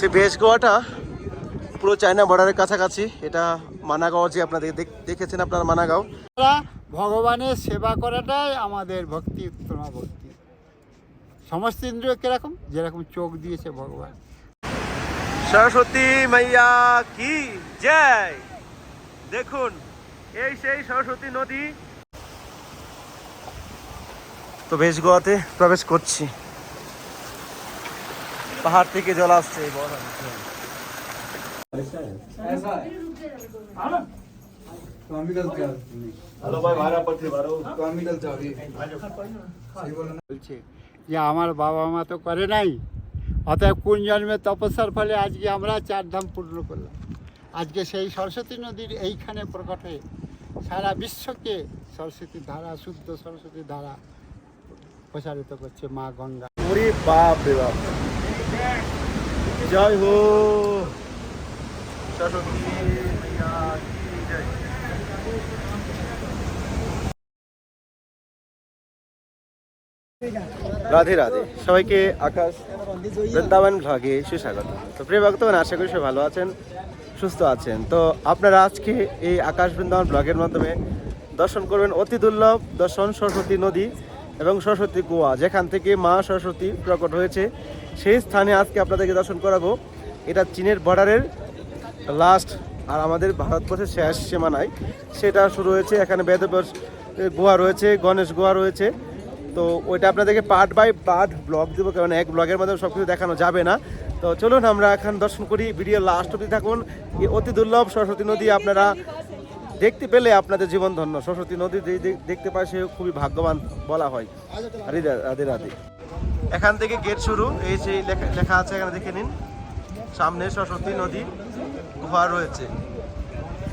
যে বেশ গোয়াটা পুরো চায়না বর্ডারের কাছাকাছি। এটা মানাগাঁও যে আপনাদের দেখ- দেখেছেন আপনার মানাগাঁও? ভগবানের সেবা করাটাই আমাদের ভক্তি উত্তমা ভক্তি। সমস্ত ইন্দ্রিয় কীরকম? যেরকম চোখ দিয়েছে ভগবান। সরস্বতী মাইয়া কি? জয়! দেখুন এই সেই সরস্বতী নদী। তো বেশ গোয়াতে প্রবেশ করছি। পাহাড় থেকে জল আসছে বলছে যে আমার বাবা মা তো করে নাই অতএব কোন জন্মে তপস্যার ফলে আজকে আমরা চার ধাম পূর্ণ করলাম। আজকে সেই সরস্বতী নদীর এইখানে প্রকট হয়ে সারা বিশ্বকে সরস্বতী ধারা শুদ্ধ সরস্বতী ধারা প্রসারিত করছে মা গঙ্গা। বাপ বাপ। জয় হো। রাধে রাধে। সবাইকে আকাশ বৃন্দাবন ভ্লগে সুস্বাগত। তো প্রিয় ভক্তগণ, আশা করি সবাই ভালো আছেন, সুস্থ আছেন। তো আপনারা আজকে এই আকাশ বৃন্দাবন ব্লগের মাধ্যমে দর্শন করবেন অতি দুর্লভ দর্শন সরস্বতী নদী এবং সরস্বতী কুয়া, যেখান থেকে মা সরস্বতী প্রকট হয়েছে। সেই স্থানে আজকে আপনাদেরকে দর্শন করাবো। এটা চীনের বর্ডারের লাস্ট আর আমাদের ভারতবর্ষের শেষ সীমানায়। সেটা শুরু হয়েছে, এখানে বেদব্যাস গুহা রয়েছে, গণেশ গুহা রয়েছে। তো ওইটা আপনাদেরকে পার্ট বাই পার্ট ব্লগ দেবো, কারণ এক ব্লগের মাধ্যমে সব কিছু দেখানো যাবে না। তো চলুন, আমরা এখন দর্শন করি ভিডিও লাস্ট অবধি থাকুন। অতি দুর্লভ সরস্বতী নদী আপনারা দেখতে পেলে আপনাদের জীবন ধন্য সরস্বতী নদী দেখতে পায় সে খুবই ভাগ্যবান বলা হয়। রাধে রাধে। এখান থেকে গেট শুরু। এই যে লেখা আছে, এখানে দেখে নিন। সামনে সরস্বতী নদী গুহা রয়েছে।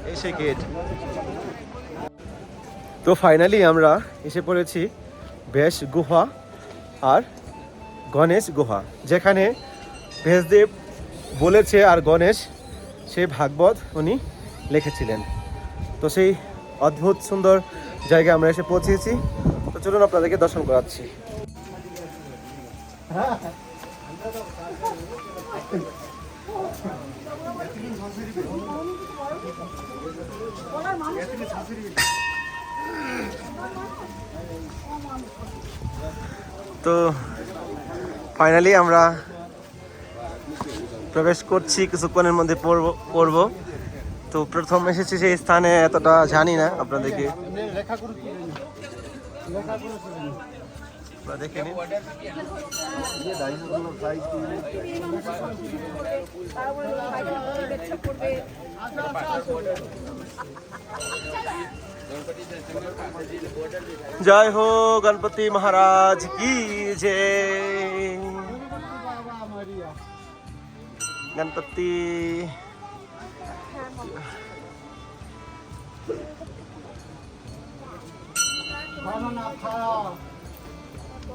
এই সেই গেট তো ফাইনালি আমরা এসে পড়েছি বেশ গুহা আর গণেশ গুহা, যেখানে ভেষদেব বলেছে আর গণেশ সেই ভাগবত উনি লিখেছিলেন। তো সেই অদ্ভুত সুন্দর জায়গায় আমরা এসে পৌঁছেছি। তো চলুন আপনাদেরকে দর্শন করাচ্ছি। তো ফাইনালি আমরা প্রবেশ করছি, কিছুক্ষণের মধ্যে পড়ব পড়ব। তো প্রথম এসেছি সেই স্থানে, এতটা জানি না আপনাদেরকে। আপনারা দেখে নিন জয় হো গণপতি মহারাজ কি জয় বাবা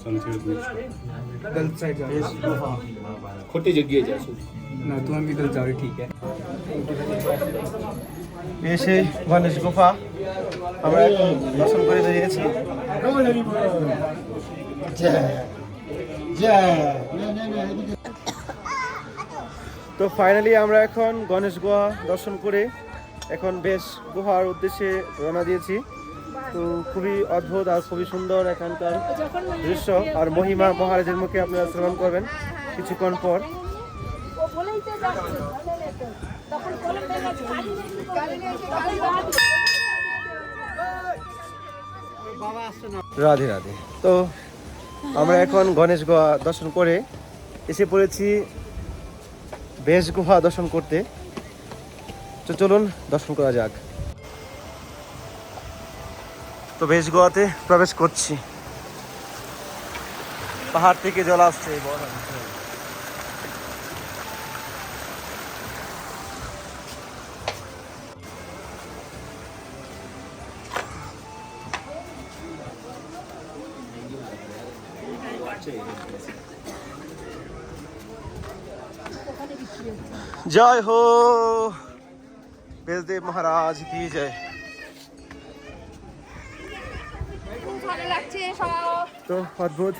ગલત સાઈડ જાઓ ખોટી જગ્યાએ જશું ના તું બી ગલત এসে গণেশ গুফা আমরা এখন দর্শন করে দাঁড়িয়েছি তো ফাইনালি আমরা এখন গণেশ গুহা দর্শন করে এখন বেশ গুহার উদ্দেশ্যে রওনা দিয়েছি। তো খুবই অদ্ভুত আর খুবই সুন্দর এখানকার দৃশ্য আর মহিমা মহারাজের মুখে আপনারা শ্রবণ করবেন কিছুক্ষণ পর। রাধে রাধে। তো আমরা এখন গণেশ গুহা দর্শন করে এসে পড়েছি বেশ গুহা দর্শন করতে। তো চলুন দর্শন করা যাক। তো বেশ গুহাতে প্রবেশ করছি। পাহাড় থেকে জল আসছে এই বড় জয় হো! বেজদেব মহারাজ, কি জয় ভালো লাগছে সব তো অদ্ভুত।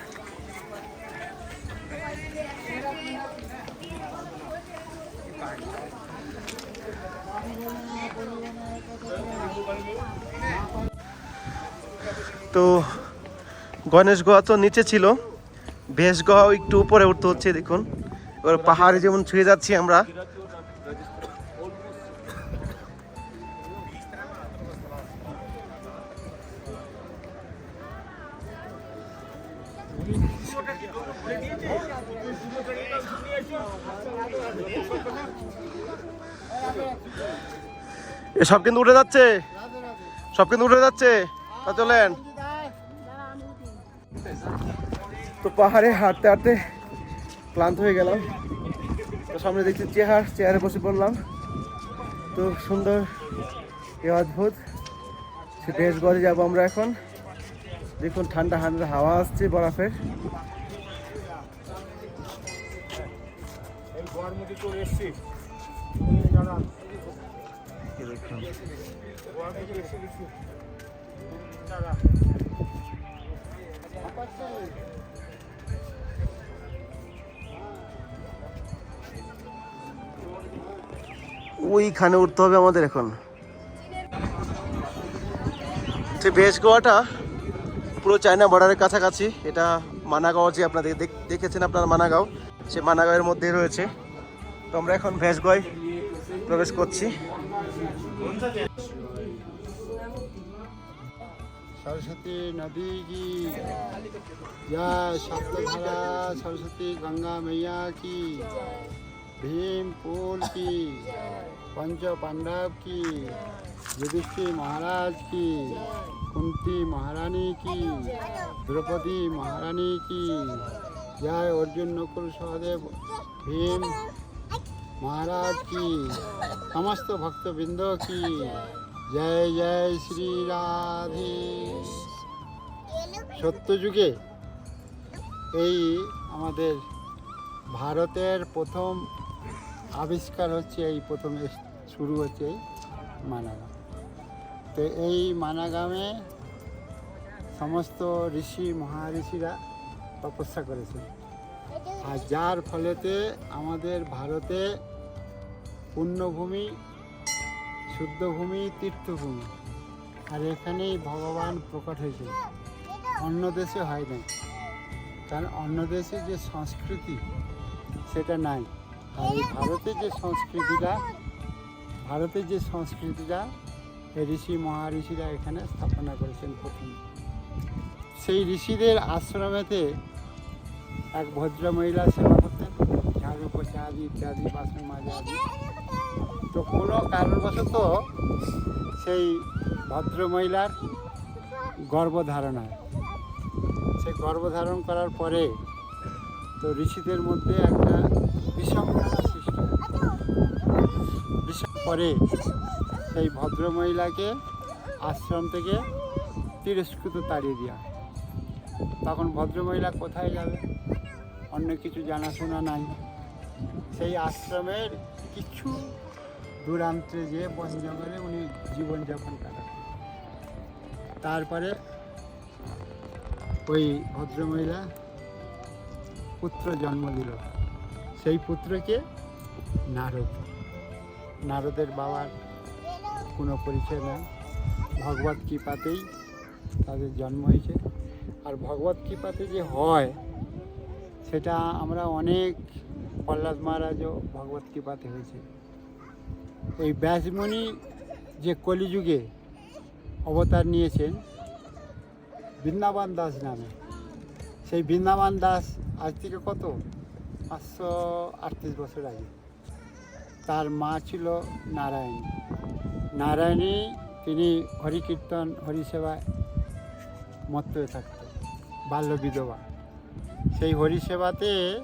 তো গণেশ গোয়া তো নিচে ছিল। বেশ গোয়াও একটু উপরে উঠতে হচ্ছে, দেখুন। এবার পাহাড়ে যেমন ছুঁয়ে যাচ্ছি আমরা সব কিন্তু উঠে যাচ্ছে। সব কিন্তু উঠে যাচ্ছে। তা চলেন। তো পাহাড়ে হাঁটতে হাঁটতে ক্লান্ত হয়ে গেলাম। তো সামনে দেখছি চেয়ার, চেয়ারে বসে পড়লাম। তো সুন্দর, এ অদ্ভুত। সে বেশ গড়ে যাব আমরা এখন। দেখুন, ঠান্ডা ঠান্ডা হাওয়া আসছে বরফের। এই ওইখানে উঠতে হবে আমাদের এখন। যে বেশ গোয়াটা, পুরো চায়না বর্ডারের কাছাকাছি। এটা মানাগাঁও যে আপনাদের দেখ- দেখেছেন আপনার মানাগাঁও? সে মানাগাঁওয়ের মধ্যে রয়েছে। তো আমরা এখন ভেসগয় প্রবেশ করছি। सरस्वती नदी की जय सप्तधारा सरस्वती गंगा मैया की। भीम पुल की। पंच पांडव की। युधिष्ठिर महाराज की। कुंती महारानी की। द्रौपदी महारानी की। जय अर्जुन नकुल सहदेव भीम महाराज की समस्त भक्तबिंदो की জয় জয় শ্রী রাধে সত্যযুগে এই আমাদের ভারতের প্রথম আবিষ্কার হচ্ছে এই প্রথম এস- শুরু হচ্ছে এই মানাগাম তো এই মানাগামে সমস্ত ঋষি মহাঋষিরা তপস্যা করেছেন আর যার ফলেতে আমাদের ভারতে পুণ্যভূমি, শুদ্ধভূমি, তীর্থভূমি। আর এখানেই ভগবান প্রকট হয়েছে। অন্য দেশে হয় নাই। কারণ অন্য দেশে যে সংস্কৃতি, সেটা নাই। আর এই ভারতের যে সংস্কৃতিটা, ভারতের যে সংস্কৃতিটা ঋষি মহাঋষিরা এখানে স্থাপনা করেছেন প্রথম। সেই ঋষিদের আশ্রমেতে এক ভদ্র মহিলা সেবা করতেন। ঝাড়ু পোছা আদি ইত্যাদি, বাসন মাজা আদি তো কোনো কারণবশত সেই ভদ্রমহিলার গর্ভধারণ। হয় সেই গর্ভধারণ করার পরে তো ঋষিদের মধ্যে একটা বিসম্ভাবনা সৃষ্টি পরে সেই ভদ্রমহিলাকে আশ্রম থেকে তিরস্কৃত তাড়িয়ে দেওয়া। তখন ভদ্রমহিলা কোথায় যাবে? অন্য কিছু জানাশোনা নাই। সেই আশ্রমের কিছু দূরান্তে যেয়ে বন জঙ্গলে উনি জীবনযাপন কাটান। তারপরে ওই ভদ্রমহিলা পুত্র জন্ম দিল। সেই পুত্রকে নারদ। নারদের বাবার কোনো পরিচয় নেই। ভগবত কৃপাতেই তাদের জন্ম হয়েছে। আর ভগবত কৃপাতে যে হয়, সেটা আমরা অনেক প্রহ্লাদ মহারাজও ভগবত কৃপাতে হয়েছে। এই ব্যাসমণি যে কলিযুগে অবতার নিয়েছেন, বৃন্দাবন দাস নামে। সেই বৃন্দাবন দাস আজ থেকে কত? পাঁচশো আটত্রিশ বছর আগে। তার মা ছিল নারায়ণ। নারায়ণী তিনি হরিকীর্তন হরিসেবায় মত্ত হয়ে থাকতেন, বাল্য বিধবা। সেই হরিসেবাতে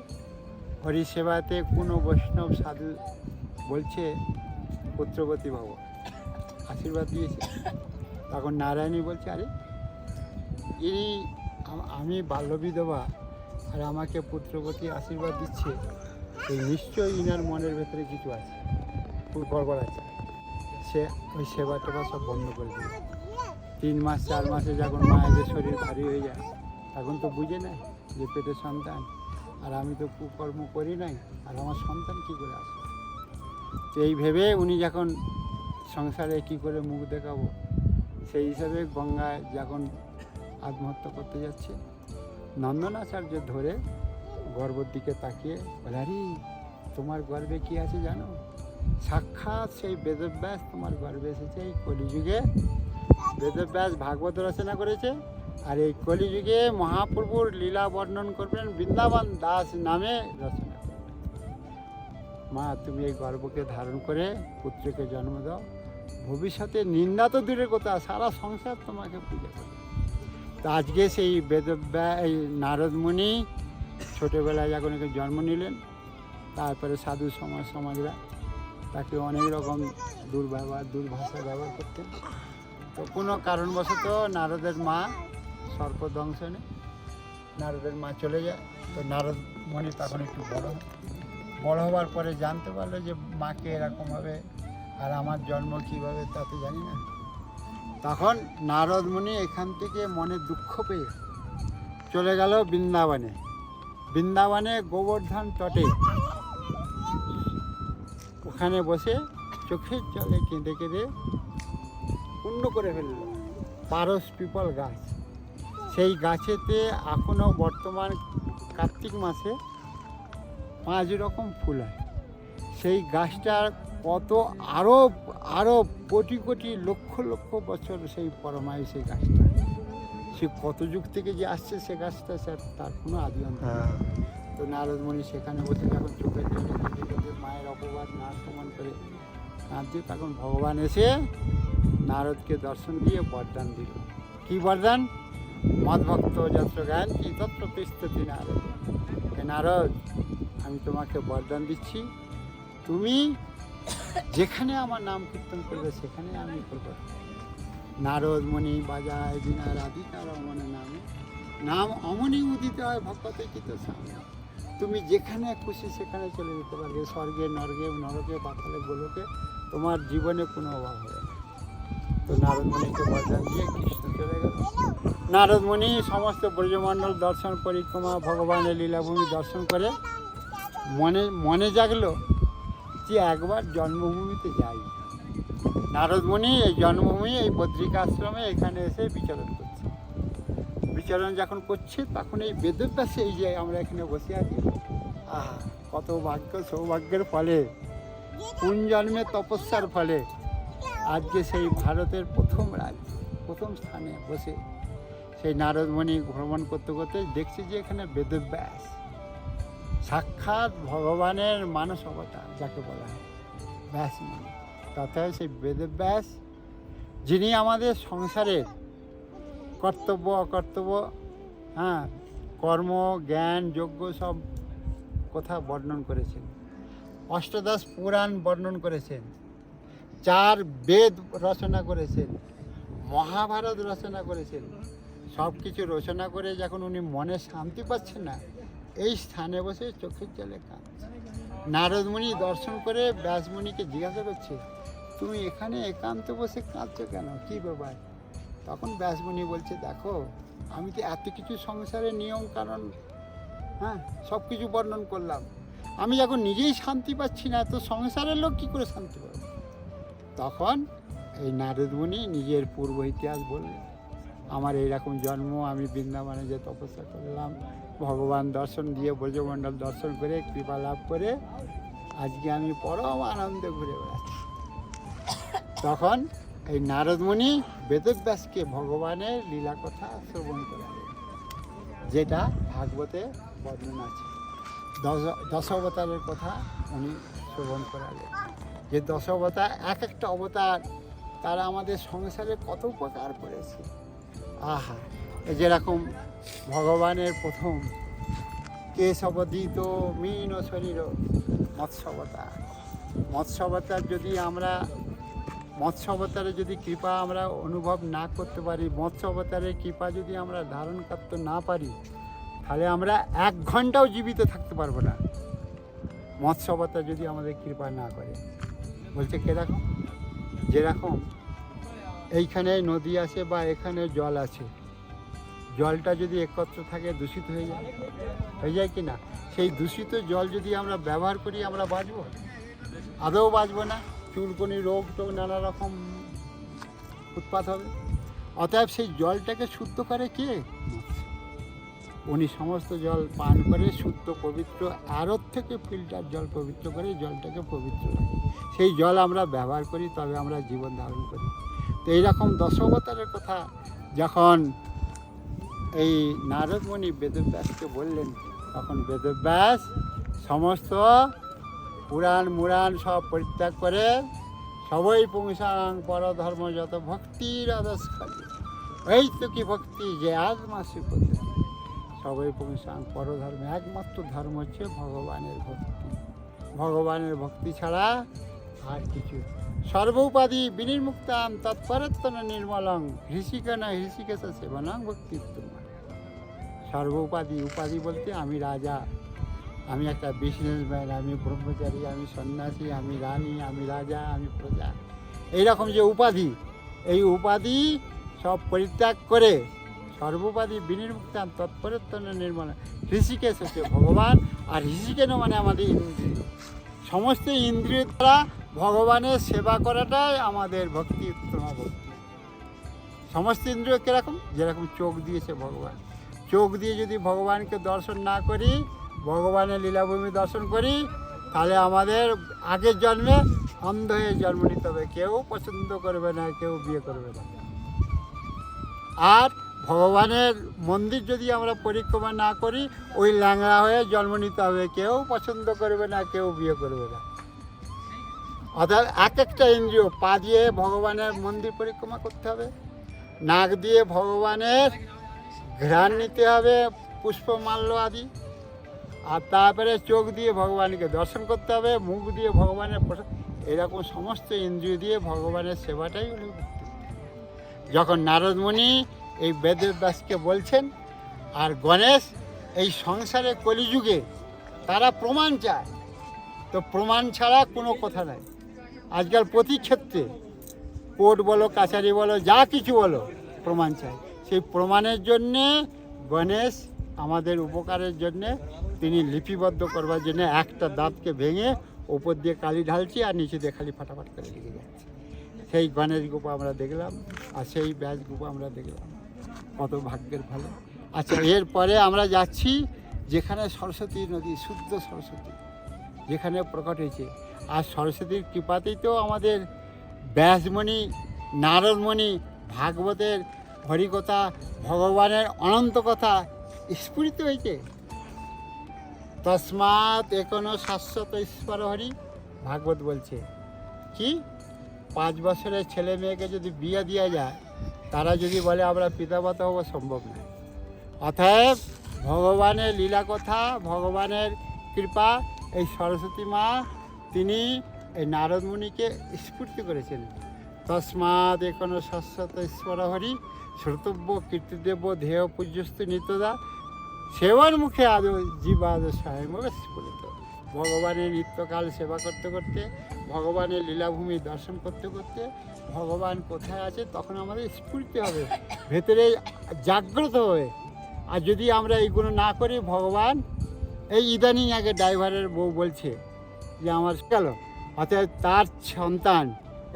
হরিসেবাতে কোনো বৈষ্ণব সাধু বলছে পুত্রবতী ভব আশীর্বাদ দিয়েছে। তখন নারায়ণী বলছে, আরে এই আমি বাল্য বিধবা আর আমাকে পুত্রবতী আশীর্বাদ দিচ্ছে এই নিশ্চয়ই ইনার মনের ভেতরে কিছু আছে গড়বড় আছে। সে ওই সেবা টেবা সব বন্ধ করে দিল। তিন মাস, চার মাসে যখন মায়েদের শরীর ভারী হয়ে যায় তখন তো বুঝে নেয় যে পেটে সন্তান। আর আমি তো কুকর্ম করি নাই, আর আমার সন্তান কী করে আসে তো এই ভেবে উনি যখন সংসারে কি করে মুখ দেখাবো, সেই হিসাবে গঙ্গায় যখন আত্মহত্যা করতে যাচ্ছে, নন্দনাচার্য ধরে গর্ভর দিকে তাকিয়ে বলারি তোমার গর্বে কি আছে জানো? সাক্ষাৎ সেই বেদব্যাস তোমার গর্বে এসেছে, এই কলিযুগে বেদব্যাস ভাগবত রচনা করেছে আর এই কলিযুগে মহাপ্রভুর লীলা বর্ণন করবেন বৃন্দাবন দাস নামে রচনা মা, তুমি এই গর্বকে ধারণ করে পুত্রকে জন্ম দাও। ভবিষ্যতে নিন্দা তো দূরের কথা, সারা সংসার তোমাকে পূজা করবে। তো আজকে সেই বেদব্যা এই নারদমণি ছোটোবেলায় যখন একে জন্ম নিলেন, তারপরে সাধু সমাজ, সমাজরা তাকে অনেক রকম দুর্ব্যবহার, দুর্ভাষা ব্যবহার করতেন। তো কোনো কারণবশত নারদের মা সর্পদংশনে নারদের মা চলে যায়। তো নারদ মণি তখন একটু বড়। বড় হওয়ার পরে জানতে পারল যে মাকে এরকম হবে আর আমার জন্ম কীভাবে তা তো জানি না। তখন নারদ মুনি এখান থেকে মনে দুঃখ পেয়ে চলে গেল বৃন্দাবনে। বৃন্দাবনে গোবর্ধন তটে। ওখানে বসে চোখের জলে কেঁদে কেঁদে পূর্ণ করে ফেলল। পারস পিপল গাছ। সেই গাছেতে এখনও বর্তমান কার্তিক মাসে পাঁচ রকম ফুল হয়। সেই গাছটার কত আরও আরও কোটি কোটি লক্ষ লক্ষ বছর সেই পরমায়ু সেই গাছটা। সে কত যুগ থেকে যে আসছে সে গাছটা স্যার তার কোনো আদি অন্ত। হ্যাঁ। তো নারদমণি সেখানে বসে যখন চোখে মায়ের অপবাদ না সমান করে কাঁদছে তখন ভগবান এসে নারদকে দর্শন দিয়ে বরদান দিল। কি বরদান? মদভক্ত যত্র গান কি তত্র তিস্ততি নারদ নারদ আমি তোমাকে বরদান দিচ্ছি। তুমি যেখানে আমার নাম কীর্তন করবে, সেখানে আমি করব। নারদ মণি বাজায় বিনা রাধিকা রমন নামে। নাম অমনি উদিত হয় ভক্ত চিত সামনে তুমি যেখানে খুশি সেখানে চলে যেতে পারবে। স্বর্গে নর্গে নরকে, পাতালে, গোলকে। তোমার জীবনে কোনো অভাব হবে না। তো নারদমণিকে বরদান দিয়ে কৃষ্ণ চলে গেল। নারদমণি সমস্ত ব্রজমণ্ডল দর্শন পরিক্রমা, ভগবানের লীলাভূমি দর্শন করে মনে মনে জাগলো যে একবার জন্মভূমিতে যাই। নারদমণি এই জন্মভূমি, এই বদ্রিকা আশ্রমে এখানে এসে বিচরণ করছে। বিচরণ যখন করছে, তখন এই বেদব্যাসে এই যে আমরা এখানে বসে আছি, আহা, কত ভাগ্য সৌভাগ্যের ফলে, কোন জন্মে তপস্যার ফলে, আজকে সেই ভারতের প্রথম রাজ, প্রথম স্থানে বসে সেই নারদমণি ভ্রমণ করতে করতে দেখছি যে এখানে বেদব্যাস। সাক্ষাৎ ভগবানের মানস যাকে বলা হয়, ব্যাস মানে। তথা সেই বেদব্যাস যিনি আমাদের সংসারের কর্তব্য, অকর্তব্য হ্যাঁ কর্ম, জ্ঞান যোগ্য সব কথা বর্ণন করেছেন। অষ্টাদশ পুরাণ বর্ণন করেছেন। চার বেদ রচনা করেছেন। মহাভারত রচনা করেছেন। সব কিছু রচনা করে যখন উনি মনে শান্তি পাচ্ছেন না এই স্থানে বসে চোখের জলে কাঁদছে। নারদমণি দর্শন করে ব্যাসমণিকে জিজ্ঞাসা করছে, তুমি এখানে একান্ত বসে কাঁদছো কেন? কী ব্যাপার? তখন ব্যাসমণি বলছে, দেখো, আমি তো এত কিছু সংসারের নিয়ম কারণ হ্যাঁ সব কিছু বর্ণন করলাম। আমি যখন নিজেই শান্তি পাচ্ছি না, তো সংসারের লোক কী করে শান্তি পাবে? তখন এই নারদমণি নিজের পূর্ব ইতিহাস বললেন আমার এইরকম জন্ম, আমি বৃন্দাবনে যে তপস্যা করলাম, ভগবান দর্শন দিয়ে ব্রজমণ্ডল দর্শন করে, কৃপা লাভ করে, আজকে আমি পরম আনন্দে ঘুরে বেড়াচ্ছি। তখন এই নারদমণি বেদব্যাসকে ভগবানের লীলা কথা শ্রবণ করালেন যেটা ভাগবতে বর্ণনা আছে। দশ দশ অবতারের কথা উনি শ্রবণ করালেন, যে দশ অবতার এক একটা অবতার, তারা আমাদের সংসারে কত উপকার করেছে। আহা যেরকম ভগবানের প্রথম কেশবদিত মীন শরীর মৎস্যবতার মৎস্যবতার যদি আমরা মৎস্য অবতারে যদি কৃপা আমরা অনুভব না করতে পারি মৎস্য অবতারের কৃপা যদি আমরা ধারণ করতে না পারি, তাহলে আমরা এক ঘন্টাও জীবিত থাকতে পারব না। মৎস্য অবতার যদি আমাদের কৃপা না করে। বলছে কেরকম যেরকম এইখানে নদী আছে বা এখানে জল আছে। জলটা যদি একত্র থাকে, দূষিত হয়ে যায়। হয়ে যায় কি না? সেই দূষিত জল যদি আমরা ব্যবহার করি, আমরা বাঁচবো? আদৌ বাঁচবো না। চুলকনি, রোগ টোগ, নানা রকম উৎপাত হবে। অতএব সেই জলটাকে শুদ্ধ করে কে? উনি সমস্ত জল পান করে, শুদ্ধ, পবিত্র, আরত থেকে ফিল্টার জল পবিত্র করে, জলটাকে পবিত্র রাখে। সেই জল আমরা ব্যবহার করি, তবে আমরা জীবন ধারণ করি। তো এইরকম দশবতারের কথা যখন এই নারদমণি বেদব্যাসকে বললেন, তখন বেদব্যাস সমস্ত পুরাণ মুরাণ সব পরিত্যাগ করে সবই পুংসাং পরধর্ম যত ভক্তির আদর্শ খালি। এই তো কি ভক্তি যে আজ মাসে পদ্ধতি সবই পুংসাং পরধর্ম, একমাত্র ধর্ম হচ্ছে ভগবানের ভক্তি। ভগবানের ভক্তি ছাড়া আর কিছু সর্বোপাধি বিনির্মুক্তাম তৎপরত্তন নির্মলং। হৃষিকেন হৃষিকেশ সেবনং ভক্তিত্ব সর্বোপাধি উপাধি বলতে আমি রাজা। আমি একটা বিজনেসম্যান আমি ব্রহ্মচারী, আমি সন্ন্যাসী, আমি রানী, আমি রাজা, আমি প্রজা। এইরকম যে উপাধি, এই উপাধি সব পরিত্যাগ করে সর্বোপাধি বিনির্মুক্তান তৎপরত্তন নির্মল। ঋষিকেশ হচ্ছে ভগবান, আর ঋষিকেন মানে আমাদের ইন্দ্রিয়। সমস্ত ইন্দ্রিয় দ্বারা ভগবানের সেবা করাটাই আমাদের ভক্তি উত্তম ভক্তি সমস্ত ইন্দ্রিয় কীরকম? যেরকম চোখ দিয়েছে ভগবান। চোখ দিয়ে যদি ভগবানকে দর্শন না করি, ভগবানের লীলাভূমি দর্শন করি, তাহলে আমাদের আগের জন্মে অন্ধ হয়ে জন্ম নিতে হবে। কেউ পছন্দ করবে না, কেউ বিয়ে করবে না। আর ভগবানের মন্দির যদি আমরা পরিক্রমা না করি, ওই ল্যাংড়া হয়ে জন্ম নিতে হবে। কেউ পছন্দ করবে না, কেউ বিয়ে করবে না। অর্থাৎ এক একটা ইন্দ্রিয় পা দিয়ে ভগবানের মন্দির পরিক্রমা করতে হবে, নাক দিয়ে ভগবানের ঘ্রাণ নিতে হবে পুষ্পমাল্য আদি, আর তারপরে চোখ দিয়ে ভগবানকে দর্শন করতে হবে, মুখ দিয়ে ভগবানের এরকম সমস্ত ইন্দ্রিয় দিয়ে ভগবানের সেবাটাই ভক্তি। যখন নারদমণি এই বেদব্যাসকে বলছেন, আর গণেশ এই সংসারে কলিযুগে, তারা প্রমাণ চায়, তো প্রমাণ ছাড়া কোনো কথা নাই আজকাল প্রতি ক্ষেত্রে কোর্ট বলো, কাছারি বলো, যা কিছু বলো, প্রমাণ চাই। সেই প্রমাণের জন্যে গণেশ আমাদের উপকারের জন্যে তিনি লিপিবদ্ধ করবার জন্য একটা দাঁতকে ভেঙে ওপর দিয়ে কালি ঢালছি আর নিচে দিয়ে খালি ফাটাফাট করে লিখে যাচ্ছে। সেই গণেশ গোপা আমরা দেখলাম আর সেই ব্যাস গোপা আমরা দেখলাম। কত ভাগ্যের ভালো আচ্ছা এরপরে আমরা যাচ্ছি যেখানে সরস্বতী নদী, শুদ্ধ সরস্বতী, যেখানে প্রকট হয়েছে। আর সরস্বতীর কৃপাতেই তো আমাদের ব্যাসমণি, নারদমণি, ভাগবতের হরিকথা, ভগবানের অনন্ত কথা স্ফুরিত হয়েছে তসমাৎ এখনও শাশ্বত ঈশ্বর হরি, ভাগবত বলছে। কি? পাঁচ বছরের ছেলে মেয়েকে যদি বিয়ে দেওয়া যায়, তারা যদি বলে, আমরা পিতামাতা হব, সম্ভব নয়। অতএব ভগবানের লীলা কথা ভগবানের কৃপা, এই সরস্বতী মা তিনি এই নারদ মুনিকে স্ফূর্তি করেছেন। তসমাৎ এখনও শাশ্বত ঈশ্বর হরি শ্রোতব্য কীর্তিদেব ধেয় পূজ্যস্ত নিত্যদা, সেবার মুখে আদৌ জীবাদ স্বয়ং স্ফুরিত। ভগবানের নিত্যকাল সেবা করতে করতে, ভগবানের লীলাভূমি দর্শন করতে করতে, ভগবান কোথায় আছে তখন আমাদের স্ফূর্তি হবে, ভেতরে জাগ্রত হবে। আর যদি আমরা এইগুলো না করি, ভগবান এই ইদানিং আগে ড্রাইভারের বউ বলছে যে আমার গেল অতএব তার সন্তান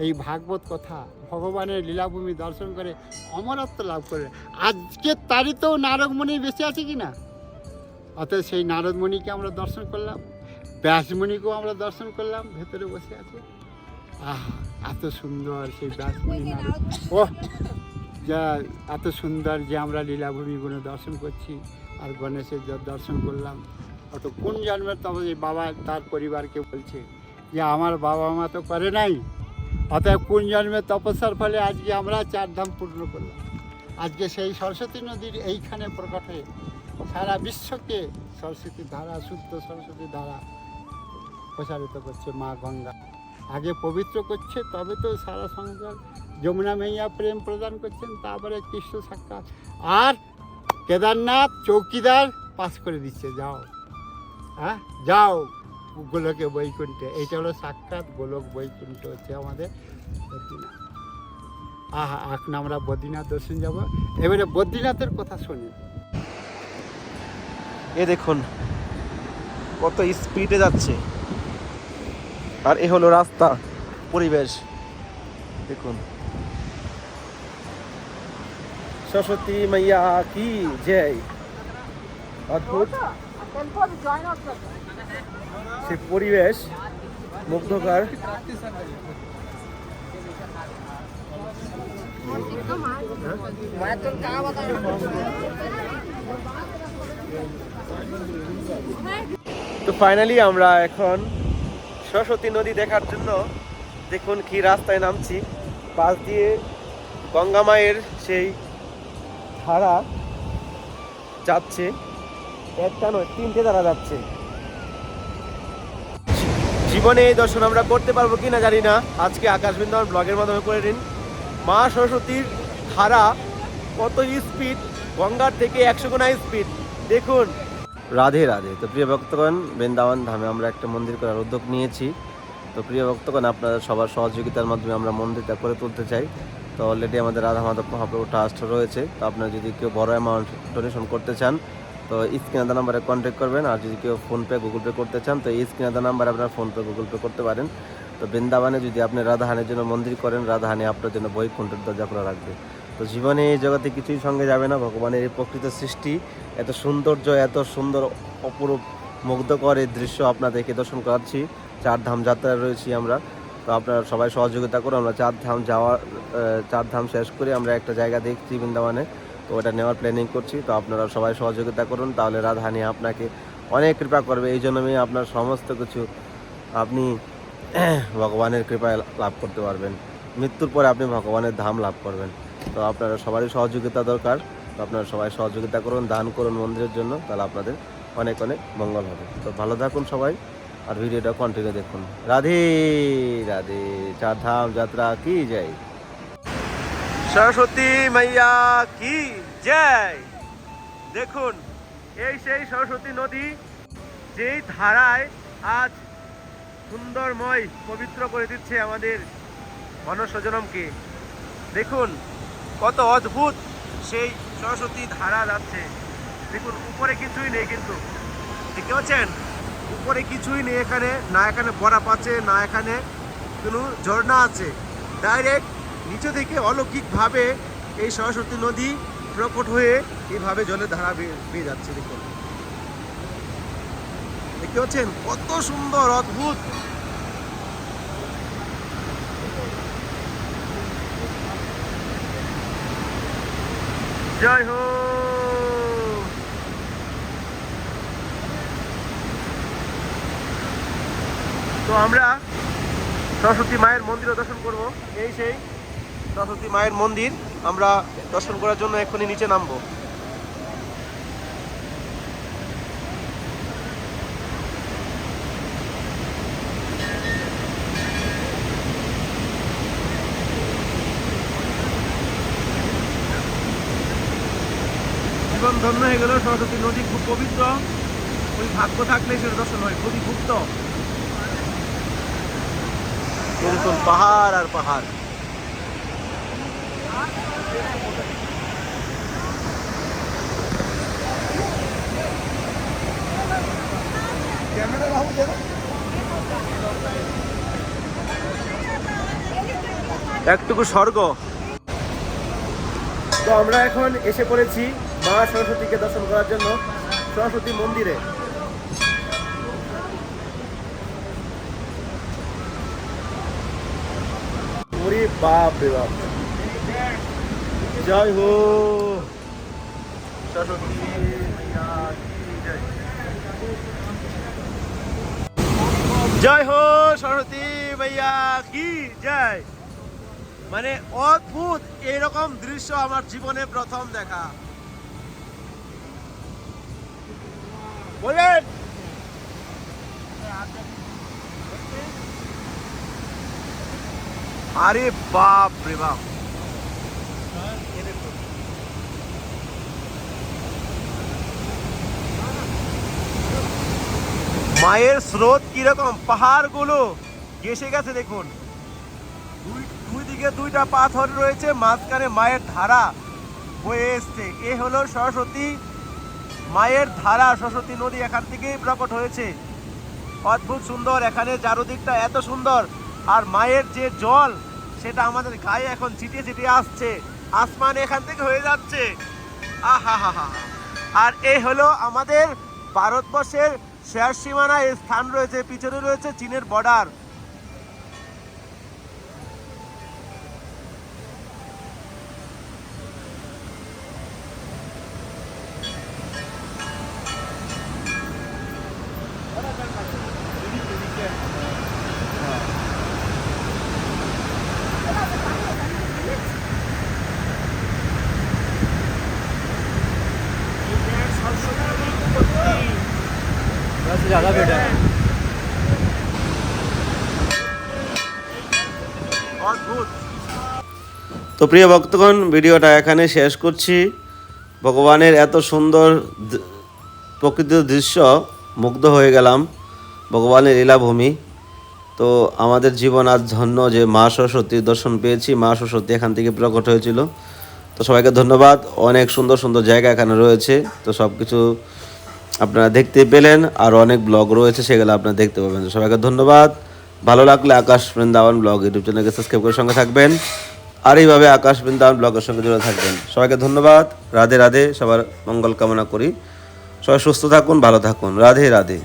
এই ভাগবত কথা ভগবানের লীলাভূমি দর্শন করে অমরত্ব লাভ করে। আজকের তারিখেও নারদমণি বেঁচে আছে কি না অতএব সেই নারদমণিকে আমরা দর্শন করলাম ব্যাসমণিকেও আমরা দর্শন করলাম ভেতরে বসে আছে। আহ এত সুন্দর সেই ব্যাসমণি নারদ। ও যা এত সুন্দর যে আমরা লীলাভূমিগুলো দর্শন করছি আর গণেশের দর্শন করলাম। অত কোন জন্মের তবে এই বাবা, তার পরিবারকে বলছে যে আমার বাবা মা তো করে নাই। অতএব কোন জন্মের তপস্যার ফলে আজকে আমরা চার ধাম পূর্ণ করলাম। আজকে সেই সরস্বতী নদীর এইখানে প্রকট হয়ে সারা বিশ্বকে সরস্বতী ধারা, শুদ্ধ সরস্বতী ধারা প্রসারিত করছে মা গঙ্গা। আগে পবিত্র করছে, তবে তো সারা সংসার যমুনা মাইয়া প্রেম প্রদান করছেন, তারপরে কৃষ্ণ সাক্ষাৎ। আর কেদারনাথ চৌকিদার পাস করে দিচ্ছে, যাও। হ্যাঁ? যাও, গোলকে বৈকুণ্ঠে। এইটা হলো সাক্ষাৎ, গোলক বৈকুণ্ঠ হচ্ছে আমাদের বদ্রীনাথ। আহা এখন আমরা বদ্রীনাথ দর্শন যাব। এবারে বদ্রীনাথের কথা শুনি। এ দেখুন, কত স্পিডে যাচ্ছে। আর এ হলো রাস্তা, পরিবেশ। দেখুন। সরস্বতী মাইয়া কি, জয়। অদ্ভুত। সে পরিবেশ, মুগ্ধকর। তো ফাইনালি আমরা এখন সরস্বতী নদী দেখার জন্য দেখুন কি রাস্তায় নামছি। পাশ দিয়ে গঙ্গা মায়ের সেই ধারা যাচ্ছে। একটা নয়, তিনটে ধারা যাচ্ছে। জীবনে এই দর্শন আমরা করতে পারব কি না জানি না। আজকে আকাশ বৃন্দাবন ব্লগের মাধ্যমে করে নিন। মা সরস্বতীর ধারা কত স্পিড গঙ্গার থেকে একশো গুণা স্পিড দেখুন। রাধে রাধে। তো প্রিয় ভক্তগণ, বৃন্দাবন ধামে আমরা একটা মন্দির করার উদ্যোগ নিয়েছি। তো প্রিয় ভক্তগণ, আপনারা সবার সহযোগিতার মাধ্যমে আমরা মন্দিরটা করে তুলতে চাই। তো অলরেডি আমাদের রাধা মাধব মহাপ্রভু ট্রাস্ট রয়েছে। তো আপনারা যদি কেউ বড় অ্যামাউন্ট ডোনেশন করতে চান তো স্ক্রিনে দেওয়া নাম্বারে কন্ট্যাক্ট করবেন। আর যদি কেউ ফোনপে গুগল পে করতে চান, তো এই স্ক্রিনে দেওয়া নাম্বারে আপনারা ফোনপে গুগল পে করতে পারেন। তো বৃন্দাবনে যদি আপনি রাধাহানের জন্য মন্দির করেন, রাধাহানি আপনার জন্য বই বৈকুণ্ঠের দরজা খোলা রাখবে। তো জীবনে এই জগতে কিছুই সঙ্গে যাবে না। ভগবানের এই প্রকৃত সৃষ্টি এত সৌন্দর্য, এত সুন্দর, অপরূপ, মুগ্ধকর এই দৃশ্য আপনাদেরকে দর্শন করাচ্ছি। চার ধাম যাত্রায় রয়েছি আমরা। তো আপনারা সবাই সহযোগিতা করুন। আমরা চার ধাম যাওয়ার চার ধাম শেষ করে আমরা একটা জায়গা দেখছি বৃন্দাবনে। তো ওটা নেওয়ার প্ল্যানিং করছি। তো আপনারা সবাই সহযোগিতা করুন, তাহলে রাধাহানি আপনাকে অনেক কৃপা করবে। এই জন্য আমি আপনার সমস্ত কিছু আপনি ভগবানের কৃপায় লাভ করতে পারবেন। মৃত্যুর পরে আপনি ভগবানের ধাম লাভ করবেন। তো আপনারা সবারই সহযোগিতা দরকার। তো আপনারা সবাই সহযোগিতা করুন, দান করুন মন্দিরের জন্য, তাহলে আপনাদের অনেক অনেক মঙ্গল হবে। তো ভালো থাকুন সবাই, আর ভিডিওটা কন্টিনিউ দেখুন। রাধে রাধে, চার ধাম যাত্রা, কি যাই সরস্বতী মাইয়া, কি? জয়! দেখুন, এই সেই সরস্বতী নদী, যেই ধারায় আজ সুন্দরময়, পবিত্র করে দিচ্ছে আমাদের মনস্বজনমকে দেখুন, কত অদ্ভুত সেই সরস্বতী ধারা যাচ্ছে। দেখুন, উপরে কিছুই নেই কিন্তু। দেখতে পাচ্ছেন? উপরে কিছুই নেই এখানে, না এখানে বরাপ আছে, না এখানে কোনো ঝর্ণা আছে। ডাইরেক্ট নিচে থেকে অলৌকিকভাবে এই সরস্বতী নদী প্রকট হয়ে এইভাবে জলের ধারা বেয়ে যাচ্ছে, দেখুন। দেখতে পাচ্ছেন? কত সুন্দর, অদ্ভুত! জয় হো! তো আমরা সরস্বতী মায়ের মন্দিরও দর্শন করব। এই সেই সরস্বতী মায়ের মন্দির আমরা দর্শন করার জন্য এক্ষুনি নিচে নামবো। জীবন ধন্য হয়ে গেল সরস্বতী নদী খুব পবিত্র। ওই ভাগ্য থাকলে সেটা দর্শন হয় খুবই গুপ্ত পাহাড় আর পাহাড়। একটুকু স্বর্গ। তো আমরা এখন এসে পড়েছি মা সরস্বতীকে দর্শন করার জন্য, সরস্বতী মন্দিরে। বাপ রে বাপ। জয় হো। সরস্বতী জয়। হো, সরস্বতী মাইয়া, কি জয়? মানে অদ্ভুত এরকম দৃশ্য আমার জীবনে প্রথম দেখা। বলেন। আরে বাপ রে বাপ। মায়ের স্রোত কীরকম? পাহাড়গুলো ঘেসে গেছে দেখুন। দুই দুই দিকে দুইটা পাথর রয়েছে, মাঝখানে মায়ের ধারা বয়ে এসছে। এ হলো সরস্বতী মায়ের ধারা। সরস্বতী নদী এখান থেকেই প্রকট হয়েছে। অদ্ভুত সুন্দর, এখানে চারদিকটা এত সুন্দর। আর মায়ের যে জল, সেটা আমাদের গায়ে এখন ছিটিয়ে ছিটিয়ে আসছে। আসমান এখান থেকে হয়ে যাচ্ছে। আহা হা হা আর এই হলো আমাদের ভারতবর্ষের শেষ সীমানায় স্থান রয়েছে পিছনে রয়েছে চীনের বর্ডার। অদ্ভুত তো প্রিয় ভক্তগণ ভিডিওটা এখানে শেষ করছি ভগবানের এত সুন্দর প্রকৃতির দৃশ্য মুগ্ধ হয়ে গেলাম ভগবানের লীলাভূমি তো আমাদের জীবন আজ ধন্য যে মা সরস্বতীর দর্শন পেয়েছি, মা সরস্বতী এখান থেকে প্রকট হয়েছিল। তো সবাইকে ধন্যবাদ, অনেক সুন্দর সুন্দর জায়গা এখানে রয়েছে। তো সব কিছু আপনারা দেখতে পেলেন, আর অনেক ব্লগ রয়েছে, সেগুলো আপনারা দেখতে পাবেন। সবাইকে ধন্যবাদ। ভালো লাগলে আকাশ বৃন্দাবন ব্লগ ইউটিউব চ্যানেলকে সাবস্ক্রাইব করে সঙ্গে থাকবেন। আর এইভাবে আকাশ বৃন্দাবন ব্লগের সঙ্গে জুড়ে থাকবেন। সবাইকে ধন্যবাদ। রাধে রাধে, সবার মঙ্গল কামনা করি। সবাই সুস্থ থাকুন, ভালো থাকুন। রাধে রাধে।